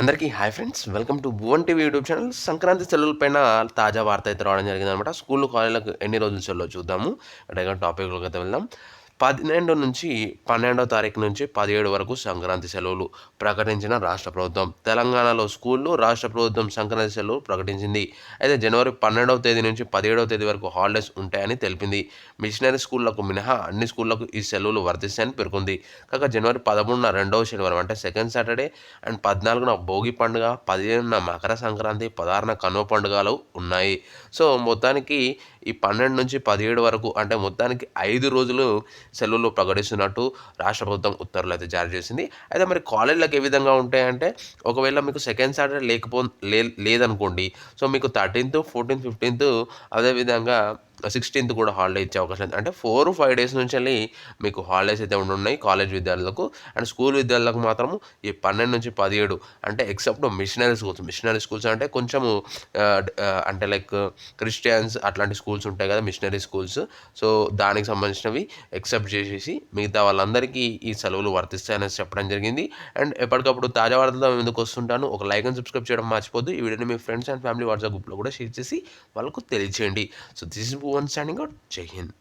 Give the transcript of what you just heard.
అందరికీ hi friends. Welcome to Bhuvan TV YouTube channel. Sankranti సెలవులపైన తాజా వార్త అయితే రావడం జరిగింది అనమాట స్కూల్ కాలేజీలకు ఎన్ని రోజులు సెలవు చూద్దాము? అంటే టాపిక్లోకి అయితే వెళ్దాం. పన్నెండు నుంచి పన్నెండో తారీఖు నుంచి పదిహేడు వరకు సంక్రాంతి సెలవులు ప్రకటించిన రాష్ట్ర ప్రభుత్వం. తెలంగాణలో స్కూళ్ళు రాష్ట్ర ప్రభుత్వం సంక్రాంతి సెలవులు ప్రకటించింది. అయితే జనవరి పన్నెండవ తేదీ నుంచి పదిహేడవ తేదీ వరకు హాలిడేస్ ఉంటాయని తెలిపింది. మిషనరీ స్కూళ్ళకు మినహా అన్ని స్కూళ్ళకు ఈ సెలవులు వర్తిస్తాయని పేర్కొంది. కాగా జనవరి పదమూడున రెండవ శనివారం అంటే సెకండ్ సాటర్డే అండ్ పద్నాలుగున భోగి పండుగ పదిహేనున మకర సంక్రాంతి పదహారున కనుమ పండుగలు ఉన్నాయి. సో మొత్తానికి ఈ పన్నెండు నుంచి పదిహేడు వరకు అంటే మొత్తానికి ఐదు రోజులు సెలవులు ప్రకటిస్తున్నట్టు రాష్ట్ర ప్రభుత్వం ఉత్తర్వులు అయితే జారీ చేసింది. అయితే మరి కాలేజీలకు ఏ విధంగా ఉంటాయంటే ఒకవేళ మీకు సెకండ్ సాటర్డే లేకపో లేదనుకోండి సో మీకు థర్టీన్త్ ఫోర్టీన్త్ ఫిఫ్టీన్త్ అదేవిధంగా సిక్స్టీన్త్ కూడా హాలిడే ఇచ్చే అవకాశం ఉంది. అంటే ఫోర్ ఫైవ్ డేస్ నుంచి వెళ్ళి మీకు హాలిడేస్ అయితే ఉండున్నాయి కాలేజ్ విద్యార్థులకు అండ్ స్కూల్ విద్యార్థులకు మాత్రము ఈ పన్నెండు నుంచి పదిహేడు అంటే except missionary schools missionary schools అంటే కొంచెము అంటే లైక్ క్రిస్టియన్స్ అట్లాంటి స్కూల్స్ ఉంటాయి కదా మిషనరీ స్కూల్స్ సో దానికి సంబంధించినవి ఎక్సెప్ట్ చేసేసి మిగతా వాళ్ళందరికీ ఈ సెలవులు వర్తిస్తాయని చెప్పడం జరిగింది. అండ్ ఎప్పటికప్పుడు తాజా వార్తలతో మేము ఎందుకు వస్తుంటాను. ఒక లైక్ అండ్ సబ్స్క్రైబ్ చేయడం మర్చిపోద్దు. ఈ వీడియోని మీ ఫ్రెండ్స్ అండ్ ఫ్యామిలీ వాట్సాప్ గ్రూప్లో కూడా షేర్ చేసి వాళ్ళకు తెలియచేయండి. So this is people on signing out. Jai Hind.